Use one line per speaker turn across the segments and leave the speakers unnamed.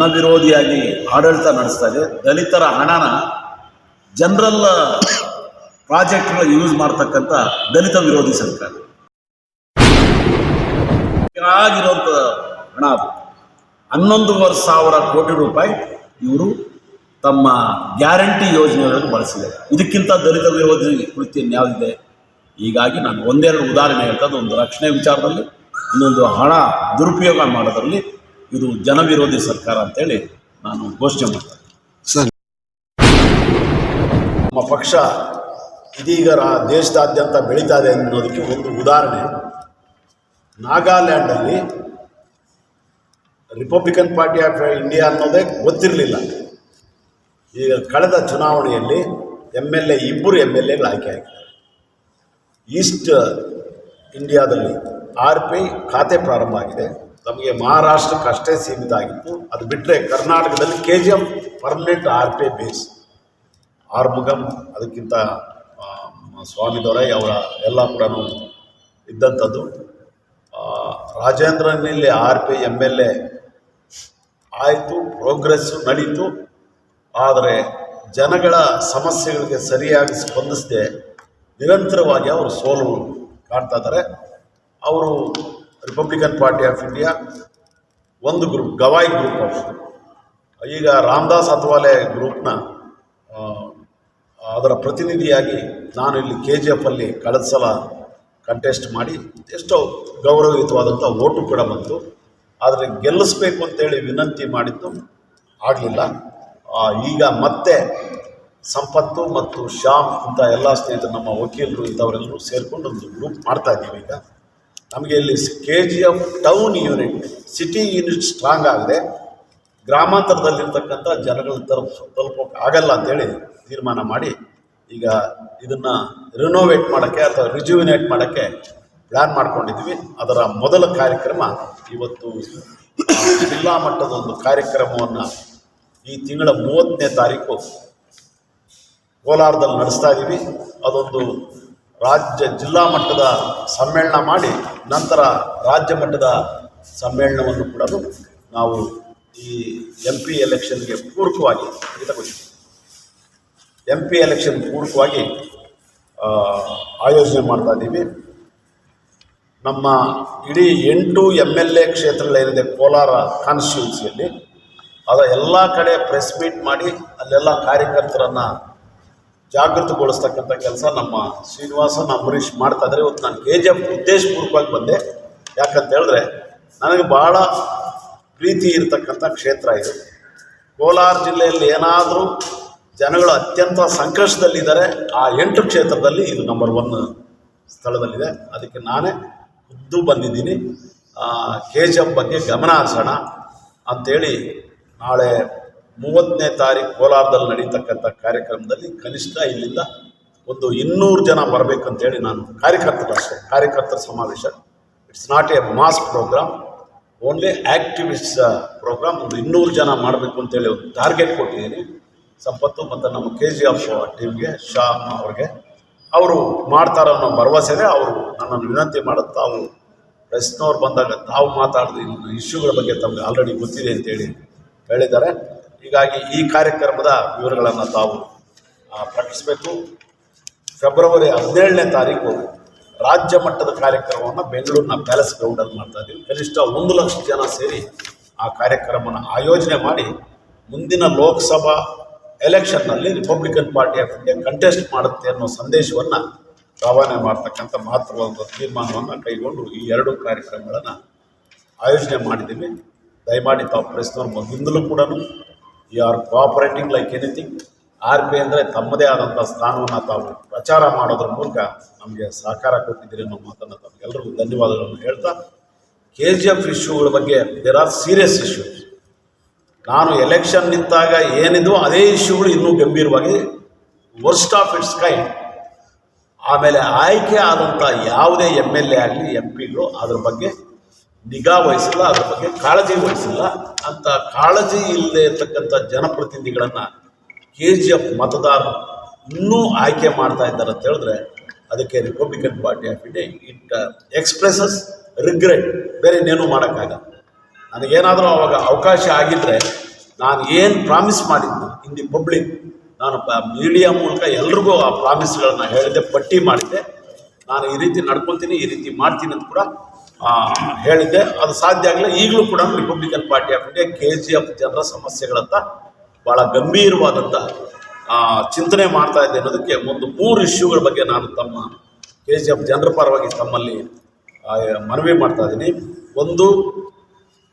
ಜನವಿರೋಧಿಯಾಗಿ ಆಡಳಿತ ನಡೆಸ್ತಾ ಇದೆ. ದಲಿತರ ಹಣನ ಜನರಲ್ ಪ್ರಾಜೆಕ್ಟ್ಗಳ ಯೂಸ್ ಮಾಡ್ತಕ್ಕಂಥ ದಲಿತ ವಿರೋಧಿ ಸರ್ಕಾರ. ಆಗಿರುವಂಥ ಹಣ ಅದು. ಹನ್ನೊಂದುವರೆ ಸಾವಿರ ಕೋಟಿ ರೂಪಾಯಿ ಇವರು ತಮ್ಮ ಗ್ಯಾರಂಟಿ ಯೋಜನೆಗಳನ್ನು ಬಳಸಿದ್ದಾರೆ. ಇದಕ್ಕಿಂತ ದಲಿತ ವಿರೋಧಿ ಕೃತಿ ಯಾವುದಿದೆ ಹೀಗಾಗಿ ನಾನು ಒಂದೆರಡು ಉದಾಹರಣೆ ಹೇಳ್ತದೆ ಒಂದು ರಕ್ಷಣೆ ವಿಚಾರದಲ್ಲಿ, ಇನ್ನೊಂದು ಹಣ ದುರುಪಯೋಗ ಮಾಡೋದ್ರಲ್ಲಿ ಇದು ಜನವಿರೋಧಿ ಸರ್ಕಾರ ಅಂತೇಳಿ ನಾನು ಘೋಷಣೆ ಮಾಡ್ತೇನೆ.
ಸರ್.
ನಮ್ಮ ಪಕ್ಷ ಇದೀಗ ರಾ- ದೇಶದಾದ್ಯಂತ ಬೆಳೀತಾ ಇದೆ ಅನ್ನೋದಕ್ಕೆ ಒಂದು ಉದಾಹರಣೆ. ನಾಗಾಲ್ಯಾಂಡಲ್ಲಿ ರಿಪಬ್ಲಿಕನ್ ಪಾರ್ಟಿ ಆಫ್ ಇಂಡಿಯಾ ಅನ್ನೋದೇ ಗೊತ್ತಿರಲಿಲ್ಲ. ಈಗ ಕಳೆದ ಚುನಾವಣೆಯಲ್ಲಿ ಎಂ ಎಲ್ ಎ ಇಬ್ಬರು ಎಂ ಎಲ್ ಎಗಳು ಆಯ್ಕೆ ಆಗಿದ್ದಾರೆ. ಈಸ್ಟ್ ಇಂಡಿಯಾದಲ್ಲಿ ಆರ್ ಪಿ ಖಾತೆ ಪ್ರಾರಂಭ ಆಗಿದೆ. ನಮಗೆ ಮಹಾರಾಷ್ಟ್ರಕ್ಕೆ ಅಷ್ಟೇ ಸೀಮಿತ ಆಗಿತ್ತು ಅದು ಬಿಟ್ಟರೆ ಕರ್ನಾಟಕದಲ್ಲಿ K G F permanent R P I base. Arumugam, ಅದಕ್ಕಿಂತ ಸ್ವಾಮಿ ದೊರೈ ಅವರ ಎಲ್ಲ ಕೂಡ ಇದ್ದಂಥದ್ದು. ರಾಜೇಂದ್ರನಲ್ಲಿ R P M L A ಆಯಿತು, ಪ್ರೋಗ್ರೆಸ್ಸು ನಡೀತು. ಆದರೆ ಜನಗಳ ಸಮಸ್ಯೆಗಳಿಗೆ ಸರಿಯಾಗಿ ಸ್ಪಂದಿಸದೆ ನಿರಂತರವಾಗಿ ಅವರು ಸೋಲು ಕಾಣ್ತಾ ಇದ್ದಾರೆ. ಅವರು ರಿಪಬ್ಲಿಕನ್ ಪಾರ್ಟಿ ಆಫ್ ಇಂಡಿಯಾ ಒಂದು ಗ್ರೂಪ್ ಗವಾಯ್ ಗ್ರೂಪ್ ಆಫ್ ಈಗ ರಾಮದಾಸ್ ಅಥವಾಲೆ ಗ್ರೂಪ್ನ ಅದರ ಪ್ರತಿನಿಧಿಯಾಗಿ ನಾನು ಇಲ್ಲಿ ಕೆ ಜಿ ಎಫಲ್ಲಿ ಕಳೆದ ಸಲ ಕಂಟೆಸ್ಟ್ ಮಾಡಿ ಎಷ್ಟೋ ಗೌರವಯುತವಾದಂಥ ಓಟು ಕೂಡ ಬಂತು. ಆದರೆ ಗೆಲ್ಲಿಸ್ಬೇಕು ಅಂತೇಳಿ ವಿನಂತಿ ಮಾಡಿದ್ದು ಆಗಲಿಲ್ಲ. ಈಗ ಮತ್ತೆ ಸಂಪತ್ತು ಮತ್ತು ಶ್ಯಾಮ್ ಇಂಥ ಎಲ್ಲ ಸ್ನೇಹಿತರು, ನಮ್ಮ ವಕೀಲರು ಇಂಥವರೆಲ್ಲರೂ ಸೇರಿಕೊಂಡು ಒಂದು ಗ್ರೂಪ್ ಮಾಡ್ತಾ ಇದ್ದೀವಿ ಈಗ. ನಮಗೆ ಇಲ್ಲಿ K G F town unit city unit strong ಆಗಿದೆ. ಗ್ರಾಮಾಂತರದಲ್ಲಿರ್ತಕ್ಕಂಥ ಜನಗಳ ತಲುಪ, ತಲುಪೋಕೆ ಆಗಲ್ಲ ಅಂತೇಳಿ ತೀರ್ಮಾನ ಮಾಡಿ ಈಗ ಇದನ್ನು ರಿನೋವೇಟ್ ಮಾಡೋಕ್ಕೆ ಅಥವಾ ರಿಜ್ಯುವಿನೇಟ್ ಮಾಡೋಕ್ಕೆ ಪ್ಲ್ಯಾನ್ ಮಾಡ್ಕೊಂಡಿದ್ವಿ ಅದರ ಮೊದಲ ಕಾರ್ಯಕ್ರಮ ಇವತ್ತು ಜಿಲ್ಲಾ ಮಟ್ಟದ ಒಂದು ಕಾರ್ಯಕ್ರಮವನ್ನು ಈ ತಿಂಗಳ ಮೂವತ್ತನೇ ತಾರೀಕು ಕೋಲಾರದಲ್ಲಿ ನಡೆಸ್ತಾ ಇದ್ದೀವಿ ಅದೊಂದು ರಾಜ್ಯ ಜಿಲ್ಲಾ ಮಟ್ಟದ ಸಮ್ಮೇಳನ ಮಾಡಿ ನಂತರ ರಾಜ್ಯ ಮಟ್ಟದ ಸಮ್ಮೇಳನವನ್ನು ಕೂಡ ನಾವು ಈ ಎಂ ಪಿ ಎಲೆಕ್ಷನ್ಗೆ ಪೂರಕವಾಗಿ ತಗೋತೀವಿ ಎಂ ಪಿ ಎಲೆಕ್ಷನ್ ಪೂರಕವಾಗಿ ಆಯೋಜನೆ ಮಾಡ್ತಾ ಇದ್ದೀವಿ. ನಮ್ಮ ಇಡೀ ಎಂಟು ಎಂ ಎಲ್ ಎ ಕ್ಷೇತ್ರಗಳೇನಿದೆ, ಕೋಲಾರ ಕಾನ್ಸ್ಟಿಟ್ಯೂನ್ಸಿಯಲ್ಲಿ ಅದ ಎಲ್ಲ ಕಡೆ ಪ್ರೆಸ್ ಮೀಟ್ ಮಾಡಿ, ಅಲ್ಲೆಲ್ಲ ಕಾರ್ಯಕರ್ತರನ್ನು ಜಾಗೃತಗೊಳಿಸ್ತಕ್ಕಂಥ ಕೆಲಸ ನಮ್ಮ ಶ್ರೀನಿವಾಸನ ಅಂಬರೀಷ್ ಮಾಡ್ತಾ ಇದ್ದಾರೆ. ಇವತ್ತು ನಾನು ಕೆ ಜಿ ಎಫ್ ಉದ್ದೇಶಪೂರ್ವಕವಾಗಿ ಬಂದೆ. ಯಾಕಂತ ಹೇಳಿದ್ರೆ ನನಗೆ ಭಾಳ ಪ್ರೀತಿ ಇರತಕ್ಕಂಥ ಕ್ಷೇತ್ರ ಇದು. ಕೋಲಾರ ಜಿಲ್ಲೆಯಲ್ಲಿ ಏನಾದರೂ ಜನಗಳು ಅತ್ಯಂತ ಸಂಕಷ್ಟದಲ್ಲಿದ್ದಾರೆ, ಆ ಎಂಟು ಕ್ಷೇತ್ರದಲ್ಲಿ ಇದು ನಂಬರ್ ಒನ್ ಸ್ಥಳದಲ್ಲಿದೆ. ಅದಕ್ಕೆ ನಾನೇ ಖುದ್ದು ಬಂದಿದ್ದೀನಿ. ಕೆ ಜಿ ಎಫ್ ಬಗ್ಗೆ ಗಮನ ಹರಿಸೋಣ ಅಂಥೇಳಿ ನಾಳೆ ಮೂವತ್ತನೇ ತಾರೀಕು ಕೋಲಾರದಲ್ಲಿ ನಡೀತಕ್ಕಂಥ ಕಾರ್ಯಕ್ರಮದಲ್ಲಿ ಕನಿಷ್ಠ ಇಲ್ಲಿಂದ ಒಂದು ಇನ್ನೂರು ಜನ ಬರಬೇಕಂತೇಳಿ ನಾನು ಕಾರ್ಯಕರ್ತರು ಕಾರ್ಯಕರ್ತರ ಸಮಾವೇಶ. It's not a mass programme only activist programme ಒಂದು ಇನ್ನೂರು ಜನ ಮಾಡಬೇಕು ಅಂತೇಳಿ ಒಂದು ಟಾರ್ಗೆಟ್ ಕೊಟ್ಟಿದ್ದೀನಿ. ಸಂಪತ್ತು ಮತ್ತು ನಮ್ಮ ಕೆ ಜಿ ಎಫ್ ಟೀಮ್ಗೆ ಶಾ ಅವ್ರಿಗೆ. ಅವರು ಮಾಡ್ತಾರೋ ಅನ್ನೋ ಭರವಸೆ ಅವರು ನನ್ನನ್ನು ವಿನಂತಿ ಮಾಡೋದು ತಾವು ಪ್ರೆಸ್ನವ್ರು ಬಂದಾಗ ತಾವು ಮಾತಾಡಿದ ಇಶ್ಯೂಗಳ ಬಗ್ಗೆ ತಮಗೆ ಆಲ್ರೆಡಿ ಗೊತ್ತಿದೆ ಅಂತೇಳಿ ಹೇಳಿದ್ದಾರೆ. ಹೀಗಾಗಿ ಈ ಕಾರ್ಯಕ್ರಮದ ವಿವರಗಳನ್ನು ತಾವು ಪ್ರಕಟಿಸಬೇಕು. ಫೆಬ್ರವರಿ ಹದಿನೇಳನೇ ತಾರೀಕು ರಾಜ್ಯ ಮಟ್ಟದ ಕಾರ್ಯಕ್ರಮವನ್ನು ಬೆಂಗಳೂರಿನ ಪ್ಯಾಲೇಸ್ ಗ್ರೌಂಡಲ್ಲಿ ಮಾಡ್ತಾ ಇದ್ದೀವಿ. ಕನಿಷ್ಠ ಒಂದು ಲಕ್ಷ ಜನ ಸೇರಿ ಆ ಕಾರ್ಯಕ್ರಮವನ್ನು ಆಯೋಜನೆ ಮಾಡಿ ಮುಂದಿನ Lok Sabha ಎಲೆಕ್ಷನ್ನಲ್ಲಿ Republican Party of India contest ಮಾಡುತ್ತೆ ಅನ್ನೋ ಸಂದೇಶವನ್ನು ರವಾನೆ ಮಾಡ್ತಕ್ಕಂಥ ಮಹತ್ವವಾದ ತೀರ್ಮಾನವನ್ನು ಕೈಗೊಂಡು ಈ ಎರಡು ಕಾರ್ಯಕ್ರಮಗಳನ್ನು ಆಯೋಜನೆ ಮಾಡಿದ್ದೀವಿ. ದಯಮಾಡಿ ತಾವು ಪ್ರೆಸ್ನವ್ರು ಮೊದಲಿಂದಲೂ ಕೂಡ you are cooperating like anything R P ಅಂದರೆ ತಮ್ಮದೇ ಆದಂಥ ಸ್ಥಾನವನ್ನು ತಾವು ಪ್ರಚಾರ ಮಾಡೋದ್ರ ಮೂಲಕ ನಮಗೆ ಸಹಕಾರ ಕೊಟ್ಟಿದ್ದೀರಿ ಅನ್ನೋ ಮಾತನ್ನು ತಮಗೆಲ್ಲರಿಗೂ ಧನ್ಯವಾದಗಳನ್ನು ಹೇಳ್ತಾ ಕೆ ಜಿ ಎಫ್ ಇಶ್ಯೂಗಳ ಬಗ್ಗೆ ದೇರ್ ಆರ್ ಸೀರಿಯಸ್ ಇಶ್ಯೂಸ್ ನಾನು ಎಲೆಕ್ಷನ್ ನಿಂತಾಗ ಏನಿದೋ ಅದೇ ಇಶ್ಯೂಗಳು ಇನ್ನೂ ಗಂಭೀರವಾಗಿ ವರ್ಸ್ಟ್ ಆಫ್ ಇಟ್ಸ್ ಕೈಂಡ್ ಆಮೇಲೆ ಆಯ್ಕೆ ಆದಂಥ ಯಾವುದೇ ಎಂ ಎಲ್ ಎ ಆಗಲಿ ಎಂ ಪಿಗಳು ಅದ್ರ ಬಗ್ಗೆ ನಿಗಾ ವಹಿಸಿಲ್ಲ, ಅದ್ರ ಬಗ್ಗೆ ಕಾಳಜಿ ವಹಿಸಿಲ್ಲ. ಅಂತ ಕಾಳಜಿ ಇಲ್ಲದೆ ಇರ್ತಕ್ಕಂಥ ಜನಪ್ರತಿನಿಧಿಗಳನ್ನು ಕೆ ಜಿ ಎಫ್ ಮತದಾರರು ಇನ್ನೂ ಆಯ್ಕೆ ಮಾಡ್ತಾ ಇದ್ದಾರೆ ಅಂತ ಹೇಳಿದ್ರೆ ಅದಕ್ಕೆ Republican Party of India it expresses regret ಬೇರೆ ಇನ್ನೇನು ಮಾಡೋಕ್ಕಾಗಲ್ಲ. ನನಗೇನಾದರೂ ಅವಾಗ ಅವಕಾಶ ಆಗಿದ್ದರೆ ನಾನು ಏನು ಪ್ರಾಮಿಸ್ ಮಾಡಿದ್ದು ಇನ್ ದಿ ಪಬ್ಲಿಕ್ ನಾನು ಮೀಡಿಯಾ ಮೂಲಕ ಎಲ್ರಿಗೂ ಆ ಪ್ರಾಮಿಸ್ಗಳನ್ನ ಹೇಳಿದೆ ಪಟ್ಟಿ ಮಾಡಿದ್ದೆ. ನಾನು ಈ ರೀತಿ ನಡ್ಕೊತೀನಿ, ಈ ರೀತಿ ಮಾಡ್ತೀನಿ ಅಂತ ಕೂಡ ಹೇಳಿದ್ದೆ. ಅದು ಸಾಧ್ಯ ಆಗಲಿಲ್ಲ. ಈಗಲೂ ಕೂಡ Republican Party of India K G F ಜನರ ಸಮಸ್ಯೆಗಳಂತ ಭಾಳ ಗಂಭೀರವಾದಂಥ ಚಿಂತನೆ ಮಾಡ್ತಾ ಇದ್ದೆ ಅನ್ನೋದಕ್ಕೆ ಒಂದು ಮೂರು ಇಶ್ಯೂಗಳ ಬಗ್ಗೆ ನಾನು ತಮ್ಮ ಕೆ ಜಿ ಎಫ್ ಜನರ ಪರವಾಗಿ ತಮ್ಮಲ್ಲಿ ಮನವಿ ಮಾಡ್ತಾ ಇದ್ದೀನಿ. ಒಂದು,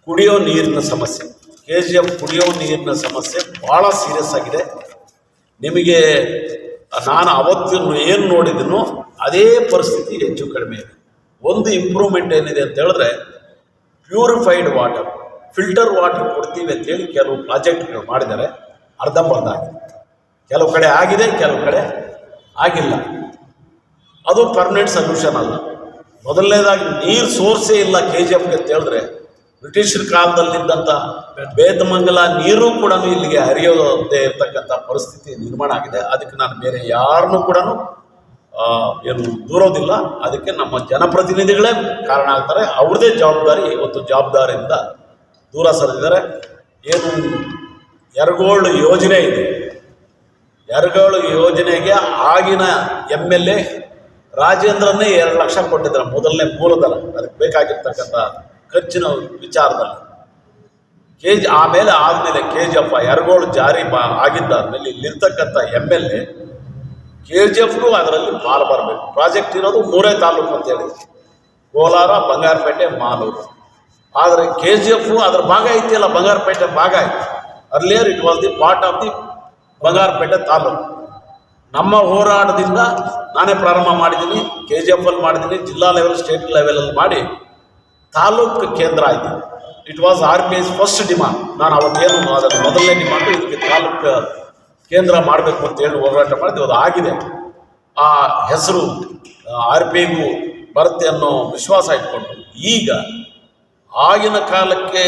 ಕುಡಿಯೋ ನೀರಿನ ಸಮಸ್ಯೆ. ಕೆ ಜಿ ಎಫ್ ಕುಡಿಯೋ ನೀರಿನ ಸಮಸ್ಯೆ ಭಾಳ ಸೀರಿಯಸ್ ಆಗಿದೆ. ನಿಮಗೆ, ನಾನು ಅವತ್ತಿನ ಏನು ನೋಡಿದ್ದೀನೋ ಅದೇ ಪರಿಸ್ಥಿತಿ ಹೆಚ್ಚು ಕಡಿಮೆ ಇದೆ. ಒಂದು ಇಂಪ್ರೂವ್ಮೆಂಟ್ ಏನಿದೆ ಅಂತ ಹೇಳಿದ್ರೆ ಪ್ಯೂರಿಫೈಡ್ ವಾಟರ್ ಫಿಲ್ಟರ್ ವಾಟರ್ ಕೊಡ್ತೀವಿ ಅಂತೇಳಿ ಕೆಲವು ಪ್ರಾಜೆಕ್ಟ್ಗಳು ಮಾಡಿದ್ದಾರೆ. ಅರ್ಧಂಬರ್ಧ ಆಗಿದೆ. ಕೆಲವು ಕಡೆ ಆಗಿದೆ, ಕೆಲವು ಕಡೆ ಆಗಿಲ್ಲ. ಅದು ಪರ್ಮನೆಂಟ್ ಸೊಲ್ಯೂಷನ್ ಅಲ್ಲ. ಮೊದಲನೇದಾಗಿ ನೀರು ಸೋರ್ಸೇ ಇಲ್ಲ ಕೆ ಜಿ ಎಫ್ಗೆ ಅಂತ ಹೇಳಿದ್ರೆ ಬ್ರಿಟಿಷರ ಕಾಲದಲ್ಲಿದ್ದಂಥ ಬೇತಮಂಗಲ ನೀರು ಕೂಡ ಇಲ್ಲಿಗೆ ಹರಿಯೋದೇ ಇರತಕ್ಕಂಥ ಪರಿಸ್ಥಿತಿ ನಿರ್ಮಾಣ ಆಗಿದೆ. ಅದಕ್ಕೆ ನಾನು ಬೇರೆ ಯಾರನ್ನೂ ಕೂಡ ಏನು ದೂರೋದಿಲ್ಲ. ಅದಕ್ಕೆ ನಮ್ಮ ಜನಪ್ರತಿನಿಧಿಗಳೇ ಕಾರಣ ಆಗ್ತಾರೆ. ಅವ್ರದ್ದೇ ಜವಾಬ್ದಾರಿ, ಇವತ್ತು ಜವಾಬ್ದಾರಿಯಿಂದ ದೂರ ಸರಿದಿದ್ದಾರೆ. ಏನು ಎರಗೋಳು ಯೋಜನೆ ಇದೆ. ಎರಗೋಳು ಯೋಜನೆಗೆ ಆಗಿನ ಎಂ ಎಲ್ ಎ ರಾಜೇಂದ್ರನ್ನೇ ಎರಡು ಲಕ್ಷ ಕೊಟ್ಟಿದ್ದಾರೆ, ಮೊದಲನೇ ಮೂಲದಲ್ಲ. ಅದಕ್ಕೆ ಬೇಕಾಗಿರ್ತಕ್ಕಂಥ ಖರ್ಚಿನ ವಿಚಾರದಲ್ಲಿ. ಕೆ ಜಿ ಆಮೇಲೆ ಆದಮೇಲೆ ಕೆ ಜಿ ಎಫ್ ಎರಗೋಳು ಜಾರಿ ಆಗಿದ್ದಾದ್ಮೇಲೆ ಇಲ್ಲಿರ್ತಕ್ಕಂಥ M L A K G ಎಫ್ಗೂ ಅದರಲ್ಲಿ ಮಾಲ್ ಬರಬೇಕು. ಪ್ರಾಜೆಕ್ಟ್ ಇರೋದು ಮೂರೇ ತಾಲೂಕು ಅಂತ ಹೇಳಿ ಕೋಲಾರ, ಬಂಗಾರಪೇಟೆ, ಮಾಲೂರು. ಆದರೆ ಕೆ ಜಿ ಎಫ್ ಅದ್ರ ಭಾಗ ಐತಿಯಲ್ಲ, ಬಂಗಾರಪೇಟೆ ಭಾಗ ಐತಿ. Earlier it was the part of the Bangarapet taluk. ನಮ್ಮ ಹೋರಾಟದಿಂದ ನಾನೇ ಪ್ರಾರಂಭ ಮಾಡಿದ್ದೀನಿ ಕೆ ಜಿ ಎಫ್ ಅಲ್ಲಿ ಮಾಡಿದ್ದೀನಿ, ಜಿಲ್ಲಾ ಲೆವೆಲ್ ಸ್ಟೇಟ್ ಲೆವೆಲಲ್ಲಿ ಮಾಡಿ ತಾಲೂಕು ಕೇಂದ್ರ ಆಯಿತು. It was R P I's first demand ನಾನು ಅವತ್ತೇನು ಅದನ್ನು ಮೊದಲನೇ ಡಿಮಾಂಡು ಇದಕ್ಕೆ ತಾಲೂಕು ಕೇಂದ್ರ ಮಾಡಬೇಕು ಅಂತ ಹೇಳಿ ಹೋರಾಟ ಮಾಡಿದ್ವಿ ಅದು ಆಗಿದೆ ಆ ಹೆಸರು ಆರ್ ಪಿ ಐಗೂ ಬರುತ್ತೆ ಅನ್ನೋ ವಿಶ್ವಾಸ ಇಟ್ಕೊಂಡು ಈಗ ಆಗಿನ ಕಾಲಕ್ಕೆ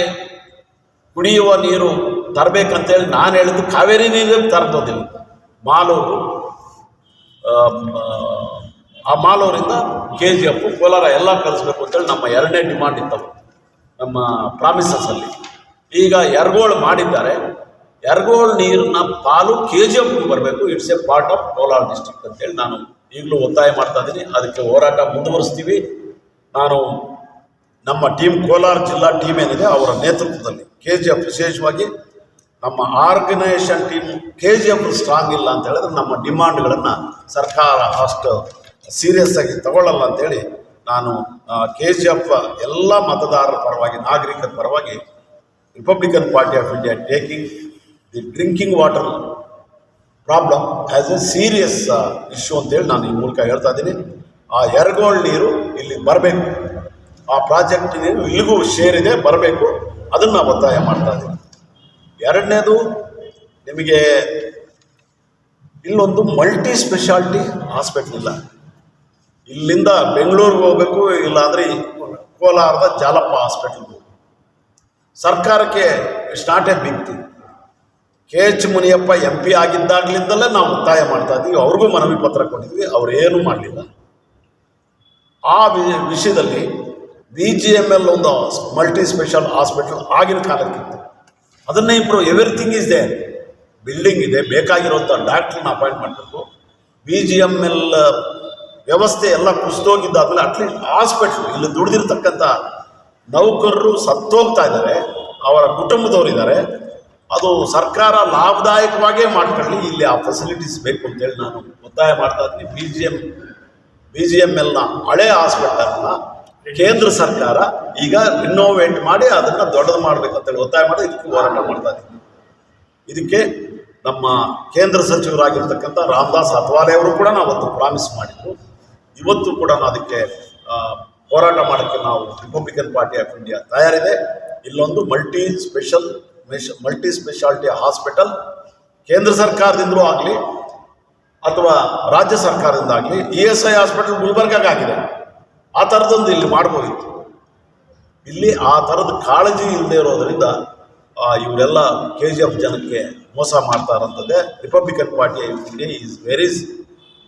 ಕುಡಿಯುವ ನೀರು ತರಬೇಕಂತೇಳಿ ನಾನು ಹೇಳಿದ್ದು ಕಾವೇರಿ ನೀರು ತರದೋದಿಲ್ಲ. ಮಾಲೂರು ಆ, ಮಾಲೂರಿಂದ ಕೆ ಜಿ ಎಫ್ ಕೋಲಾರ ಎಲ್ಲ ಕಲಿಸ್ಬೇಕು ಅಂತೇಳಿ ನಮ್ಮ ಎರಡನೇ ಡಿಮಾಂಡ್ ಇತ್ತು ನಮ್ಮ ಪ್ರಾಮಿಸಸಲ್ಲಿ ಈಗ ಎರಗೋಳು ಮಾಡಿದ್ದಾರೆ. ಎರಗೋಳು ನೀರಿನ ಪಾಲು ಕೆ ಜಿ ಎಫ್ಗೆ ಬರಬೇಕು it's a part of Kolar district ಅಂತೇಳಿ ನಾನು ಈಗಲೂ ಒತ್ತಾಯ ಮಾಡ್ತಾ ಇದ್ದೀನಿ. ಅದಕ್ಕೆ ಹೋರಾಟ ಮುಂದುವರಿಸ್ತೀವಿ. ನಾನು ನಮ್ಮ ಟೀಮ್ ಕೋಲಾರ ಜಿಲ್ಲಾ ಟೀಮ್ ಏನಿದೆ, ಅವರ ನೇತೃತ್ವದಲ್ಲಿ ಕೆ ಜಿ ಎಫ್ ವಿಶೇಷವಾಗಿ ನಮ್ಮ organisation team K G F strong ಇಲ್ಲ ಅಂತ ಹೇಳಿದ್ರೆ ನಮ್ಮ ಡಿಮಾಂಡ್ಗಳನ್ನು ಸರ್ಕಾರ ಅಷ್ಟು ಸೀರಿಯಸ್ ಆಗಿ ತಗೊಳ್ಳಲ್ಲ ಅಂತೇಳಿ ನಾನು ಕೆ ಜಿ ಎಫ್ ಎಲ್ಲ ಮತದಾರರ ಪರವಾಗಿ, ನಾಗರಿಕರ ಪರವಾಗಿ Republican Party of India taking the drinking water problem as a serious issue ಅಂತೇಳಿ ನಾನು ಈ ಮೂಲಕ ಹೇಳ್ತಾ ಇದ್ದೀನಿ. ಆ ಎರಗೋಳ್ ನೀರು ಇಲ್ಲಿ ಬರಬೇಕು. ಆ ಪ್ರಾಜೆಕ್ಟ್ ನೀರು ಇಲ್ಲಿಗೂ ಇದೆ ಬರಬೇಕು. ಅದನ್ನು ಒತ್ತಾಯ ಮಾಡ್ತಾ ಇದ್ದೀನಿ ಎರಡನೇದು ನಿಮಗೆ ಇಲ್ಲೊಂದು ಮಲ್ಟಿ ಸ್ಪೆಷಾಲಿಟಿ ಹಾಸ್ಪಿಟ್ಲ್ ಇಲ್ಲ. ಇಲ್ಲಿಂದ ಬೆಂಗಳೂರಿಗೆ ಹೋಗ್ಬೇಕು, ಇಲ್ಲಾಂದರೆ ಕೋಲಾರದ ಜಾಲಪ್ಪ ಹಾಸ್ಪಿಟ್ಲ್ಗೆ ಸರ್ಕಾರಕ್ಕೆ it's not a big thing K H Muniyappa M P ಆಗಿದ್ದಾಗಲಿಂದಲೇ ನಾವು ಒತ್ತಾಯ ಮಾಡ್ತಾ ಇದ್ದೀವಿ. ಅವ್ರಿಗೂ ಮನವಿ ಪತ್ರ ಕೊಟ್ಟಿದ್ವಿ. ಅವರೇನು ಮಾಡಲಿಲ್ಲ. ಆ ವಿಷಯದಲ್ಲಿ ಬಿ ಜಿ ಎಂ ಎಲ್ ಒಂದು ಮಲ್ಟಿ ಸ್ಪೆಷಲ್ ಹಾಸ್ಪಿಟಲ್ ಆಗಿನ ಕಾಲಕ್ಕಿತ್ತು. ಅದನ್ನೇ improve everything is there building ಇದೆ, ಬೇಕಾಗಿರುವಂಥ ಡಾಕ್ಟ್ರನ್ನ ಅಪಾಯಿಂಟ್ ಮಾಡಬೇಕು ಬಿ ಜಿ ಎಂ ಎಲ್ ವ್ಯವಸ್ಥೆ ಎಲ್ಲ ಕುಸಿದೋಗಿದ್ದಾದ್ಮೇಲೆ ಅಟ್ಲೀಸ್ಟ್ ಹಾಸ್ಪಿಟ್ಲ್ ಇಲ್ಲಿ ದುಡಿದಿರ್ತಕ್ಕಂಥ ನೌಕರರು ಸತ್ತೋಗ್ತಾ ಇದ್ದಾರೆ. ಅವರ ಕುಟುಂಬದವರಿದ್ದಾರೆ ಅದು ಸರ್ಕಾರ ಲಾಭದಾಯಕವಾಗೇ ಮಾಡ್ಕೊಳ್ಳಿ ಇಲ್ಲಿ ಆ ಫೆಸಿಲಿಟೀಸ್ ಬೇಕು ಅಂತೇಳಿ ನಾನು ಒತ್ತಾಯ ಮಾಡ್ತಾ ಇದ್ದೀನಿ. B G M B G M ಎಲ್ನ ಹಳೆ ಹಾಸ್ಪಿಟಲ್ನ ಕೇಂದ್ರ ಸರ್ಕಾರ ಈಗ ರಿನೋವೇಟ್ ಮಾಡಿ ಅದನ್ನು ದೊಡ್ಡದು ಮಾಡಬೇಕಂತೇಳಿ ಒತ್ತಾಯ ಮಾಡಿ ಇದಕ್ಕೆ ಹೋರಾಟ ಮಾಡ್ತಾ ಇದ್ದೀನಿ. ಇದಕ್ಕೆ ನಮ್ಮ ಕೇಂದ್ರ ಸಚಿವರಾಗಿರ್ತಕ್ಕಂಥ ರಾಮದಾಸ್ ಅತ್ವಾಲೆ ಅವರು ಕೂಡ ನಾವು ಒಂದು ಪ್ರಾಮಿಸ್ ಮಾಡಿದ್ರು ಇವತ್ತು ಕೂಡ ನಾವು ಅದಕ್ಕೆ ಹೋರಾಟ ಮಾಡೋಕ್ಕೆ ನಾವು ರಿಪಬ್ಲಿಕನ್ ಪಾರ್ಟಿ ಆಫ್ ಇಂಡಿಯಾ ತಯಾರಿದೆ. ಇಲ್ಲೊಂದು multi special multi speciality hospital ಕೇಂದ್ರ ಸರ್ಕಾರದಿಂದಲೂ ಆಗಲಿ ಅಥವಾ ರಾಜ್ಯ ಸರ್ಕಾರದಿಂದ ಆಗಲಿ ಇ ಎಸ್ ಐ ಹಾಸ್ಪಿಟಲ್ ಗುಲ್ಬರ್ಗಾಗಿದೆ ಆ ಥರದೊಂದು ಇಲ್ಲಿ ಮಾಡ್ಬೋದಿತ್ತು. ಇಲ್ಲಿ ಆ ಥರದ ಕಾಳಜಿ ಇಲ್ಲದೆ ಇರೋದರಿಂದ ಇವರೆಲ್ಲ ಕೆ ಜಿ ಎಫ್ ಜನಕ್ಕೆ ಮೋಸ ಮಾಡ್ತಾ ಇರೋಂಥದ್ದೇ Republican Party India is very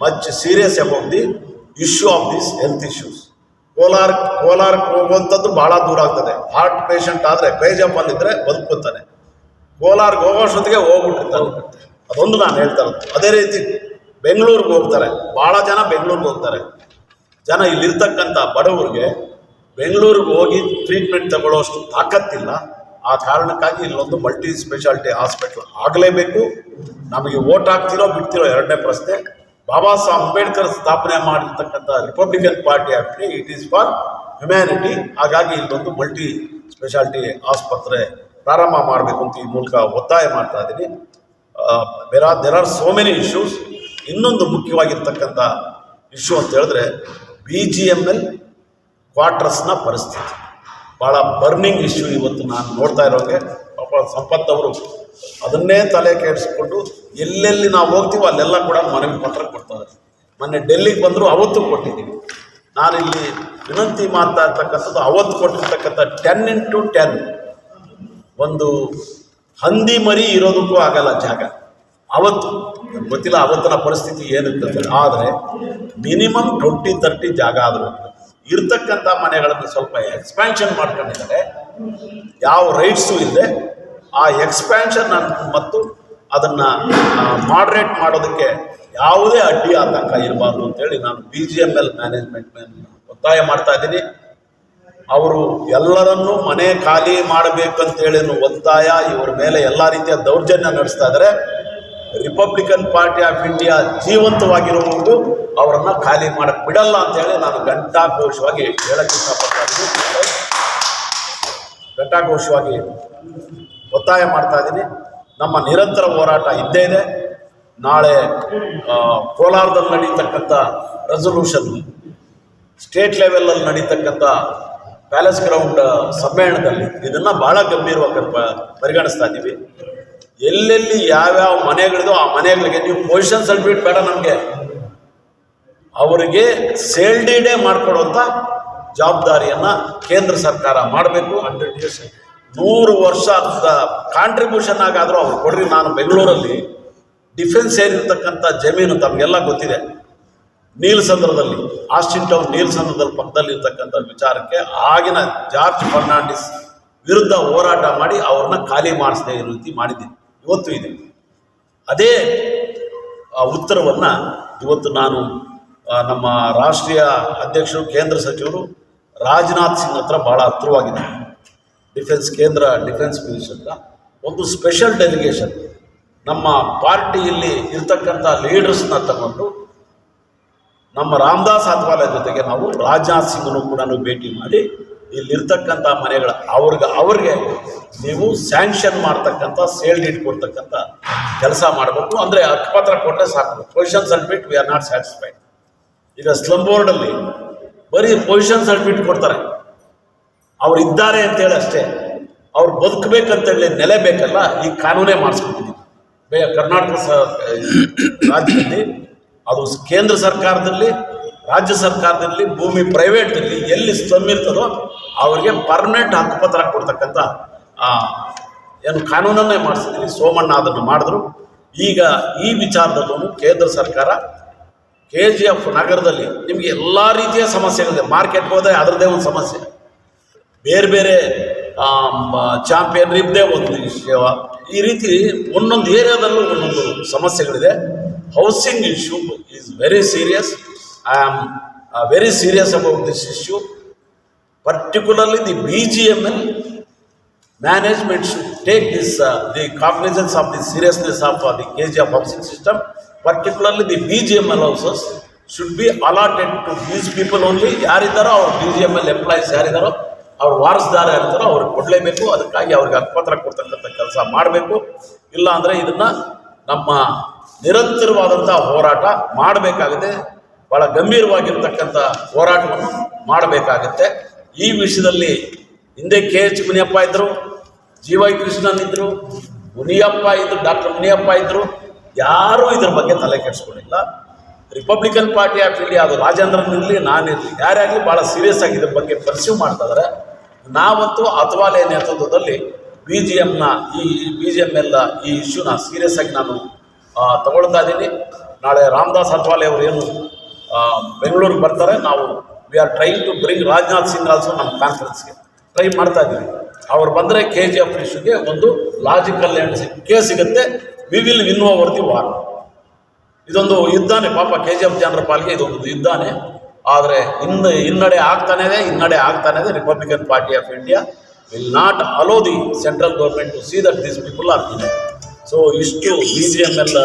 much serious about the issue of this health issues Kolar ಕೋಲಾರಕ್ಕೆ ಹೋಗುವಂಥದ್ದು ಭಾಳ ದೂರ ಆಗ್ತದೆ. ಹಾರ್ಟ್ ಪೇಷಂಟ್ ಆದರೆ ಕೈ ಜಿ ಎಫ್ ಅಲ್ಲಿದ್ದರೆ ಬದುಕುತ್ತಾನೆ. ಕೋಲಾರ್ಗೆ ಹೋಗೋಷ್ಟೊತ್ತಿಗೆ ಹೋಗ್ಬಿಟ್ಟಿರ್ತಾರೆ. ಅದೊಂದು ನಾನು ಹೇಳ್ತಾ ಇರೋದು. ಅದೇ ರೀತಿ ಬೆಂಗಳೂರಿಗೆ ಹೋಗ್ತಾರೆ. ಭಾಳ ಜನ ಬೆಂಗಳೂರಿಗೆ ಹೋಗ್ತಾರೆ. ಜನ ಇಲ್ಲಿರ್ತಕ್ಕಂಥ ಬಡವರಿಗೆ ಬೆಂಗಳೂರಿಗೆ ಹೋಗಿ ಟ್ರೀಟ್ಮೆಂಟ್ ತಗೊಳ್ಳೋಷ್ಟು ತಾಕತ್ತಿಲ್ಲ. ಆ ಕಾರಣಕ್ಕಾಗಿ ಇಲ್ಲೊಂದು ಮಲ್ಟಿ ಸ್ಪೆಷಾಲಿಟಿ ಹಾಸ್ಪಿಟ್ಲ್ ಆಗಲೇಬೇಕು. ನಮಗೆ ಓಟ್ ಹಾಕ್ತಿರೋ ಬಿಡ್ತಿರೋ ಎರಡನೇ ಪ್ರಶ್ನೆ. ಬಾಬಾ ಸಾಹೇಬ್ ಅಂಬೇಡ್ಕರ್ ಸ್ಥಾಪನೆ ಮಾಡಿರ್ತಕ್ಕಂಥ ರಿಪಬ್ಲಿಕನ್ ಪಾರ್ಟಿ ಆಗಲಿ ಇಟ್ ಈಸ್ ಫಾರ್ ಹ್ಯುಮ್ಯಾನಿಟಿ ಹಾಗಾಗಿ ಇಲ್ಲೊಂದು ಮಲ್ಟಿ ಸ್ಪೆಷಾಲಿಟಿ ಆಸ್ಪತ್ರೆ ಪ್ರಾರಂಭ ಮಾಡಬೇಕು ಅಂತ ಈ ಮೂಲಕ ಒತ್ತಾಯ ಮಾಡ್ತಾ ಇದ್ದೀನಿ. There are there are so many issues ಇನ್ನೊಂದು ಮುಖ್ಯವಾಗಿರ್ತಕ್ಕಂಥ ಇಶ್ಯೂ ಅಂತ ಹೇಳಿದ್ರೆ ಬಿ ಜಿ ಎಂ ಎಲ್ ಕ್ವಾರ್ಟರ್ಸ್ನ ಪರಿಸ್ಥಿತಿ. ಭಾಳ ಬರ್ನಿಂಗ್ ಇಶ್ಯೂ ಇವತ್ತು ನಾನು ನೋಡ್ತಾ ಇರೋಂಗೆ. ಪಾಪ ಸಂಪತ್ ಅವರು ಅದನ್ನೇ ತಲೆ ಕೆಡಿಸ್ಕೊಂಡು ಎಲ್ಲೆಲ್ಲಿ ನಾವು ಹೋಗ್ತೀವೋ ಅಲ್ಲೆಲ್ಲ ಕೂಡ ಮನವಿ ಪತ್ರ ಕೊಡ್ತಾರೆ ಮೊನ್ನೆ ಡೆಲ್ಲಿಗೆ ಬಂದರೂ ಅವತ್ತು ಕೊಟ್ಟಿದ್ದೀವಿ. ನಾನಿಲ್ಲಿ ವಿನಂತಿ ಮಾಡ್ತಾ ಇರ್ತಕ್ಕಂಥದ್ದು ಅವತ್ತು ಕೊಟ್ಟಿರ್ತಕ್ಕಂಥ ಟೆನ್ ಇಂಟು ಟೆನ್ ಒಂದು ಹಂದಿ ಮರಿ ಇರೋದಕ್ಕೂ ಆಗಲ್ಲ ಜಾಗ. ಅವತ್ತು ಗೊತ್ತಿಲ್ಲ ಅವತ್ತಿನ ಪರಿಸ್ಥಿತಿ ಏನಿರ್ತದೆ ಆದರೆ ಮಿನಿಮಮ್ ಟ್ವೆಂಟಿ, ತರ್ಟಿ ಜಾಗ ಆದರೂ ಇರ್ತಕ್ಕಂಥ ಮನೆಗಳನ್ನು ಸ್ವಲ್ಪ ಎಕ್ಸ್ಪ್ಯಾನ್ಷನ್ ಮಾಡ್ಕೊಂಡಿದ್ದಾರೆ. ಯಾವ ರೈಟ್ಸು ಇದೆ ಆ ಎಕ್ಸ್ಪ್ಯಾನ್ಷನ್ ಮತ್ತು ಅದನ್ನು ಮಾಡ್ರೇಟ್ ಮಾಡೋದಕ್ಕೆ ಯಾವುದೇ ಅಡ್ಡಿ ಆತಂಕ ಇರಬಾರ್ದು ಅಂತೇಳಿ ನಾನು B G M L management ಮೇಲೆ ಒತ್ತಾಯ ಮಾಡ್ತಾ ಇದ್ದೀನಿ. ಅವರು ಎಲ್ಲರನ್ನೂ ಮನೆ ಖಾಲಿ ಮಾಡಬೇಕಂತೇಳಿ ಒತ್ತಾಯ, ಇವರ ಮೇಲೆ ಎಲ್ಲ ರೀತಿಯ ದೌರ್ಜನ್ಯ ನಡೆಸ್ತಾ ಇದ್ದಾರೆ ರಿಪಬ್ಲಿಕನ್ ಪಾರ್ಟಿ ಆಫ್ ಇಂಡಿಯಾ ಜೀವಂತವಾಗಿರುವವರೆಗೂ ಅವರನ್ನ ಖಾಲಿ ಮಾಡಕ್ಕೆ ಬಿಡಲ್ಲ ಅಂತೇಳಿ ನಾನು ಘಂಟಾಘೋಷವಾಗಿ ಹೇಳಕ್ಕೆ ಇಷ್ಟಪಡ್ತಾ ಇದ್ದೀನಿ. ಘಂಟಾಘೋಷವಾಗಿ ಒತ್ತಾಯ ಮಾಡ್ತಾ ಇದ್ದೀನಿ. ನಮ್ಮ ನಿರಂತರ ಹೋರಾಟ ಇದ್ದೇ ಇದೆ. ನಾಳೆ ಕೋಲಾರದಲ್ಲಿ ನಡೀತಕ್ಕಂಥ ರೆಸೊಲ್ಯೂಷನ್ ಸ್ಟೇಟ್ ಲೆವೆಲಲ್ಲಿ ನಡೀತಕ್ಕಂಥ ಪ್ಯಾಲೇಸ್ ಗ್ರೌಂಡ್ ಸಮ್ಮೇಳನದಲ್ಲಿ ಇದನ್ನ ಬಹಳ ಗಂಭೀರವಾಗಿ ಪರಿಗಣಿಸ್ತಾ ಇದ್ದೀವಿ ಎಲ್ಲೆಲ್ಲಿ ಯಾವ್ಯಾವ ಮನೆಗಳಿದೋ ಆ ಮನೆಗಳಿಗೆ ನೀವು ಪೊಸಿಷನ್ ಸರ್ಟಿಫಿಕೇಟ್ ಬೇಡ ನಮಗೆ. ಅವರಿಗೆ ಸೇಲ್ಡಿಡೇ ಮಾಡಿಕೊಡುವಂಥ ಜವಾಬ್ದಾರಿಯನ್ನ ಕೇಂದ್ರ ಸರ್ಕಾರ ಮಾಡಬೇಕು ಹಂಡ್ರೆಡ್ ಇಯರ್ಸ್ ನೂರು ವರ್ಷ ಕಾಂಟ್ರಿಬ್ಯೂಷನ್ ಆಗಾದರೂ ಅವ್ರು ಕೊಡ್ರಿ. ನಾನು ಬೆಂಗಳೂರಲ್ಲಿ ಡಿಫೆನ್ಸ್ ಏನಿರ್ತಕ್ಕಂಥ ಜಮೀನು ತಮಗೆಲ್ಲ ಗೊತ್ತಿದೆ. ನೀಲಸಂದ್ರದಲ್ಲಿ, ಆಸ್ಟಿನ್ ಟೌನ್ ನೀಲಸಂದ್ರದಲ್ಲಿ ಪಕ್ಕದಲ್ಲಿ ಇರ್ತಕ್ಕಂಥ ವಿಚಾರಕ್ಕೆ ಆಗಿನ ಜಾರ್ಜ್ ಫರ್ನಾಂಡಿಸ್ ವಿರುದ್ಧ ಹೋರಾಟ ಮಾಡಿ ಅವ್ರನ್ನ ಖಾಲಿ ಮಾಡಿಸದೆ ಇರೋ ರೀತಿ ಮಾಡಿದ್ದೀನಿ ಇವತ್ತು ಇದೆ. ಅದೇ ಉತ್ತರವನ್ನು ಇವತ್ತು ನಾನು ನಮ್ಮ ರಾಷ್ಟ್ರೀಯ ಅಧ್ಯಕ್ಷರು, ಕೇಂದ್ರ ಸಚಿವರು ರಾಜನಾಥ್ ಸಿಂಗ್ ಹತ್ರ ಭಾಳ ಹತ್ರವಾಗಿದೆ ಡಿಫೆನ್ಸ್, ಕೇಂದ್ರ ಡಿಫೆನ್ಸ್ ಮಿನಿಸ್ಟರ್ ಒಂದು ಸ್ಪೆಷಲ್ ಡೆಲಿಗೇಷನ್. ನಮ್ಮ ಪಾರ್ಟಿಯಲ್ಲಿ ಇರ್ತಕ್ಕಂಥ ಲೀಡರ್ಸ್ನ ತಗೊಂಡು ನಮ್ಮ ರಾಮದಾಸ್ ಅತ್ವಾಲೆ ಜೊತೆಗೆ ನಾವು ರಾಜನಾಥ್ ಸಿಂಗ್ನು ಕೂಡ ಭೇಟಿ ಮಾಡಿ ಇಲ್ಲಿರ್ತಕ್ಕಂಥ ಮನೆಗಳ ಅವ್ರಿಗೆ ಅವ್ರಿಗೆ ನೀವು ಸ್ಯಾಂಕ್ಷನ್ ಮಾಡ್ತಕ್ಕಂಥ ಸೇಲ್ ಡೀಟ್ ಕೊಡ್ತಕ್ಕಂಥ ಕೆಲಸ ಮಾಡಬೇಕು. ಅಂದರೆ ಹಕ್ಕುಪತ್ರ ಕೊಟ್ಟರೆ ಸಾಕು. Position certificate we are not satisfied ಈಗ ಸ್ಲಮ್ ಬೋರ್ಡಲ್ಲಿ ಬರೀ ಪೊಸಿಷನ್ ಸರ್ಟಿಫಿಕೇಟ್ ಕೊಡ್ತಾರೆ. ಅವ್ರು ಇದ್ದಾರೆ ಅಂತೇಳಿ ಅಷ್ಟೇ. ಅವ್ರು ಬದುಕಬೇಕಂತೇಳಿ ನೆಲೆ ಬೇಕಲ್ಲ, ಈ ಕಾನೂನೇ ಮಾಡಿಸ್ಬಿಟ್ಟಿದ್ದೀವಿ ಕರ್ನಾಟಕ ರಾಜ್ಯದಲ್ಲಿ ಅದು ಕೇಂದ್ರ ಸರ್ಕಾರದಲ್ಲಿ, ರಾಜ್ಯ ಸರ್ಕಾರದಲ್ಲಿ, ಭೂಮಿ ಪ್ರೈವೇಟಲ್ಲಿ ಎಲ್ಲಿ ಸ್ಲಮ್ ಇರ್ತದೋ ಅವರಿಗೆ ಪರ್ಮನೆಂಟ್ ಹಕ್ಕುಪತ್ರ ಕೊಡ್ತಕ್ಕಂಥ ಏನು ಕಾನೂನನ್ನೇ ಮಾಡಿಸಿದ್ದೀವಿ ಸೋಮಣ್ಣ ಅದನ್ನು ಮಾಡಿದ್ರು. ಈಗ ಈ ವಿಚಾರದಲ್ಲೂ ಕೇಂದ್ರ ಸರ್ಕಾರ ಕೆ ಜಿ ಎಫ್ ನಗರದಲ್ಲಿ ನಿಮಗೆ ಎಲ್ಲ ರೀತಿಯ ಸಮಸ್ಯೆಗಳಿದೆ. ಮಾರ್ಕೆಟ್ಗೆ ಹೋದರೆ ಅದರದ್ದೇ ಒಂದು ಸಮಸ್ಯೆ. ಬೇರೆ ಬೇರೆ ಚಾಂಪಿಯನ್ ಇದ್ದೇ ಒಂದು ಈ ರೀತಿ ಒಂದೊಂದು ಏರಿಯಾದಲ್ಲೂ ಒಂದೊಂದು ಸಮಸ್ಯೆಗಳಿದೆ. Housing is very serious. I am uh, very serious about this issue. particularly the BGML management should take this, uh, the cognizance of the seriousness of uh, the KGF housing system, particularly the BGML houses should be allotted to these people only, ಯಾರಿದ್ದಾರೋ ಅವ್ರ B G M L employees ಯಾರಿದ್ದಾರೋ ಅವ್ರ ವಾರಸ್ದಾರ ಯಾರಿದ್ದಾರೋ ಅವ್ರಿಗೆ ಕೊಡಲೇಬೇಕು ಅದಕ್ಕಾಗಿ ಅವ್ರಿಗೆ ಹಕ್ಕುಪತ್ರ ಕೊಡ್ತಕ್ಕಂಥ ಕೆಲಸ ಮಾಡಬೇಕು ಇಲ್ಲ ಅಂದರೆ ಇದನ್ನು ನಮ್ಮ ನಿರಂತರವಾದಂಥ ಹೋರಾಟ ಮಾಡಬೇಕಾಗಿದೆ ಬಹಳ ಗಂಭೀರವಾಗಿರ್ತಕ್ಕಂಥ ಹೋರಾಟವನ್ನು ಮಾಡಬೇಕಾಗತ್ತೆ. ಈ ವಿಷಯದಲ್ಲಿ ಹಿಂದೆ ಕೆ ಎಚ್ ಮುನಿಯಪ್ಪ ಇದ್ದರು ಜಿ ವೈ ಕೃಷ್ಣನ್ ಇದ್ದರು ಮುನಿಯಪ್ಪ ಇದ್ದರು ಡಾಕ್ಟರ್ ಮುನಿಯಪ್ಪ ಇದ್ದರು ಯಾರೂ ಇದ್ರ ಬಗ್ಗೆ ತಲೆ ಕೆಡಿಸ್ಕೊಂಡಿಲ್ಲ. ರಿಪಬ್ಲಿಕನ್ ಪಾರ್ಟಿ ಆಫ್ ಇಂಡಿಯಾ, ಅದು ರಾಜೇಂದ್ರನ್ ಇರಲಿ ನಾನಿರಲಿ ಯಾರೇ ಆಗಲಿ ಭಾಳ ಸೀರಿಯಸ್ ಆಗಿ ಇದ್ರ ಬಗ್ಗೆ ಪರ್ಸ್ಯೂ ಮಾಡ್ತಾ ನಾವಂತೂ ಅಥವಾಲೆ ನೇತೃತ್ವದಲ್ಲಿ ಬಿ ಜಿ ಎಮ್ನ ಈ ಬಿ ಜಿ ಎಂ ಎಲ್ಲ ಈ ಇಶ್ಯೂನ ಸೀರಿಯಸ್ ಆಗಿ ನಾನು ತಗೊಳ್ತಾ ಇದ್ದೀನಿ ನಾಳೆ ರಾಮದಾಸ್ ಅತ್ವಾಲೆ ಅವರು ಏನು ಬೆಂಗಳೂರಿಗೆ ಬರ್ತಾರೆ. ನಾವು we are try to bring Rajnath Singh also ನಮ್ಮ ಕಾನ್ಫರೆನ್ಸ್ಗೆ ಟ್ರೈ ಮಾಡ್ತಾ ಇದ್ದೀವಿ ಅವ್ರು ಬಂದರೆ ಕೆ ಜಿ ಎಫ್ ಇಶ್ಯೂಗೆ ಒಂದು ಲಾಜಿಕಲ್ ಆ್ಯಂಡ್ ಕೆ ಸಿಗುತ್ತೆ. We will win over the war ಇದೊಂದು ಯುದ್ಧಾನೇ. ಪಾಪ ಕೆ ಜಿ ಎಫ್ ಜನರ ಪಾಲಿಗೆ ಇದೊಂದು ಯುದ್ಧಾನೇ. ಆದರೆ ಇನ್ನು ಹಿನ್ನಡೆ ಆಗ್ತಾನೆ ಇದೆ, ಹಿನ್ನಡೆ ಆಗ್ತಾನೆ ಇದೆ. Republican Party of India will not allow the central government to see that this people are in so ಇಷ್ಟು ಬಿ ಜಿ ಎಂ ಎಲ್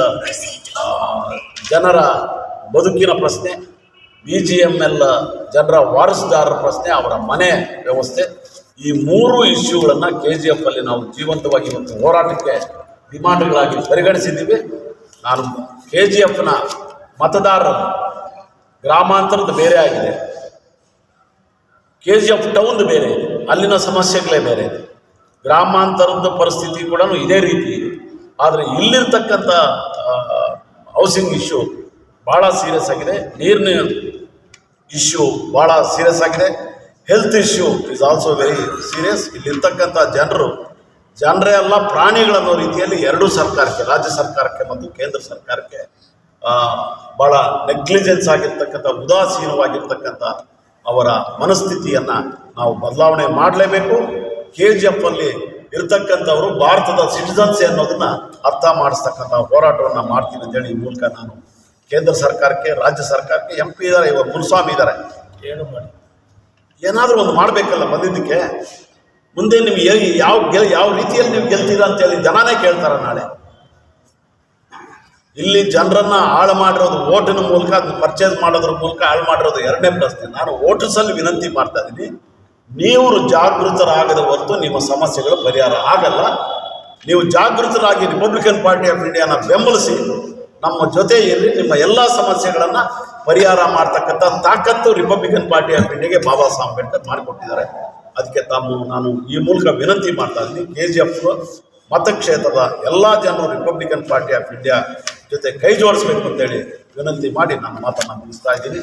ಜನರ ಬದುಕಿನ ಪ್ರಶ್ನೆ ಬಿ ಜಿ ಎಂ ಎಲ್ ಜನರ ವಾರಸುದಾರರ ಪ್ರಶ್ನೆ, ಅವರ ಮನೆ ವ್ಯವಸ್ಥೆ. ಈ ಮೂರು ಇಶ್ಯೂಗಳನ್ನು ಕೆ ಜಿ ಎಫ್ ಅಲ್ಲಿ ನಾವು ಜೀವಂತವಾಗಿ ಇವತ್ತು ಹೋರಾಟಕ್ಕೆ ಡಿಮಾಂಡ್ಗಳಾಗಿ ಪರಿಗಣಿಸಿದ್ದೀವಿ. ನಾನು ಕೆ ಜಿ ಎಫ್ನ ಮತದಾರರು ಗ್ರಾಮಾಂತರದ ಬೇರೆ ಆಗಿದೆ. ಕೆ ಜಿ ಎಫ್ ಟೌನ್ ಬೇರೆ ಅಲ್ಲಿನ ಸಮಸ್ಯೆಗಳೇ ಬೇರೆ ಗ್ರಾಮಾಂತರದ ಪರಿಸ್ಥಿತಿ ಕೂಡ ಇದೇ ರೀತಿ ಇದೆ. ಆದರೆ ಇಲ್ಲಿರ್ತಕ್ಕಂಥ ಹೌಸಿಂಗ್ ಇಶ್ಯೂ ಭಾಳ ಸೀರಿಯಸ್ ಆಗಿದೆ. ನೀರಿನ ಇಶ್ಯೂ ಭಾಳ ಸೀರಿಯಸ್ ಆಗಿದೆ. Health issue is also very serious ಇಲ್ಲಿರ್ತಕ್ಕಂಥ ಜನರು, ಜನರೇ ಅಲ್ಲ ಪ್ರಾಣಿಗಳನ್ನೋ ರೀತಿಯಲ್ಲಿ ಎರಡೂ ಸರ್ಕಾರಕ್ಕೆ, ರಾಜ್ಯ ಸರ್ಕಾರಕ್ಕೆ ಮತ್ತು ಕೇಂದ್ರ ಸರ್ಕಾರಕ್ಕೆ ಭಾಳ ನೆಗ್ಲಿಜೆನ್ಸ್ ಆಗಿರ್ತಕ್ಕಂಥ, ಉದಾಸೀನವಾಗಿರ್ತಕ್ಕಂಥ ಅವರ ಮನಸ್ಥಿತಿಯನ್ನು ನಾವು ಬದಲಾವಣೆ ಮಾಡಲೇಬೇಕು. ಕೆ ಜಿ ಎಫ್ ಅಲ್ಲಿ ಇರ್ತಕ್ಕಂಥವರು ಭಾರತದ ಸಿಟಿಸನ್ಸ್ ಅನ್ನೋದನ್ನ ಅರ್ಥ ಮಾಡಿಸ್ತಕ್ಕಂಥ ಹೋರಾಟವನ್ನು ಮಾಡ್ತೀನಿ ಅಂತೇಳಿ ಈ ಮೂಲಕ ನಾನು ಕೇಂದ್ರ ಸರ್ಕಾರಕ್ಕೆ ರಾಜ್ಯ ಸರ್ಕಾರಕ್ಕೆ ಎಂ ಪಿ ಇದ್ದಾರೆ ಇವರು ಮುನ್ಸ್ವಾಮಿ ಇದ್ದಾರೆ. ಏನು ಮಾಡಿ? ಏನಾದರೂ ಒಂದು ಮಾಡಬೇಕಲ್ಲ ಬಂದಿದ್ದಕ್ಕೆ? ಮುಂದೆ ನಿಮಗೆ ಯಾವ ಗೆಲ್ ಯಾವ ರೀತಿಯಲ್ಲಿ ನೀವು ಗೆಲ್ತೀರಾ ಅಂತೇಳಿ ಜನನೇ ಕೇಳ್ತಾರೆ ನಾಳೆ. ಇಲ್ಲಿ ಜನರನ್ನ ಹಾಳು ಮಾಡಿರೋದು ಓಟಿನ ಮೂಲಕ ಅದನ್ನ ಪರ್ಚೇಸ್ ಮಾಡೋದ್ರ ಮೂಲಕ ಹಾಳು ಮಾಡಿರೋದು ಎರಡನೇ ಪ್ರಶ್ನೆ. ನಾನು ವೋಟರ್ಸಲ್ಲಿ ವಿನಂತಿ ಮಾಡ್ತಾ ಇದ್ದೀನಿ. ನೀವು ಜಾಗೃತರಾಗದ ಹೊರತು ನಿಮ್ಮ ಸಮಸ್ಯೆಗಳು ಪರಿಹಾರ ಆಗಲ್ಲ. ನೀವು ಜಾಗೃತರಾಗಿ ರಿಪಬ್ಲಿಕನ್ ಪಾರ್ಟಿ ಆಫ್ ಇಂಡಿಯಾನ ಬೆಂಬಲಿಸಿ ನಮ್ಮ ಜೊತೆಯಲ್ಲಿ ನಿಮ್ಮ ಎಲ್ಲ ಸಮಸ್ಯೆಗಳನ್ನು ಪರಿಹಾರ ಮಾಡ್ತಕ್ಕಂಥ ತಾಕತ್ತು ರಿಪಬ್ಲಿಕನ್ ಪಾರ್ಟಿ ಆಫ್ ಇಂಡಿಯಾಗೆ ಬಾಬಾ ಸಾಹೇಬ್ ಅಂಬೇಡ್ಕರ್ ಮಾಡಿಕೊಟ್ಟಿದ್ದಾರೆ. ಅದಕ್ಕೆ ತಾವು ನಾನು ಈ ಮೂಲಕ ವಿನಂತಿ ಮಾಡ್ತಾ ಇದ್ದೀನಿ ಕೆ ಜಿ ಎಫ್ ಮತಕ್ಷೇತ್ರದ ಎಲ್ಲ ಜನರು ರಿಪಬ್ಲಿಕನ್ ಪಾರ್ಟಿ ಆಫ್ ಇಂಡಿಯಾ ಜೊತೆ ಕೈ ಜೋಡಿಸ್ಬೇಕು ಅಂತೇಳಿ ವಿನಂತಿ ಮಾಡಿ ನಾನು ಮಾತನ್ನು ಮುಗಿಸ್ತಾ ಇದ್ದೀನಿ.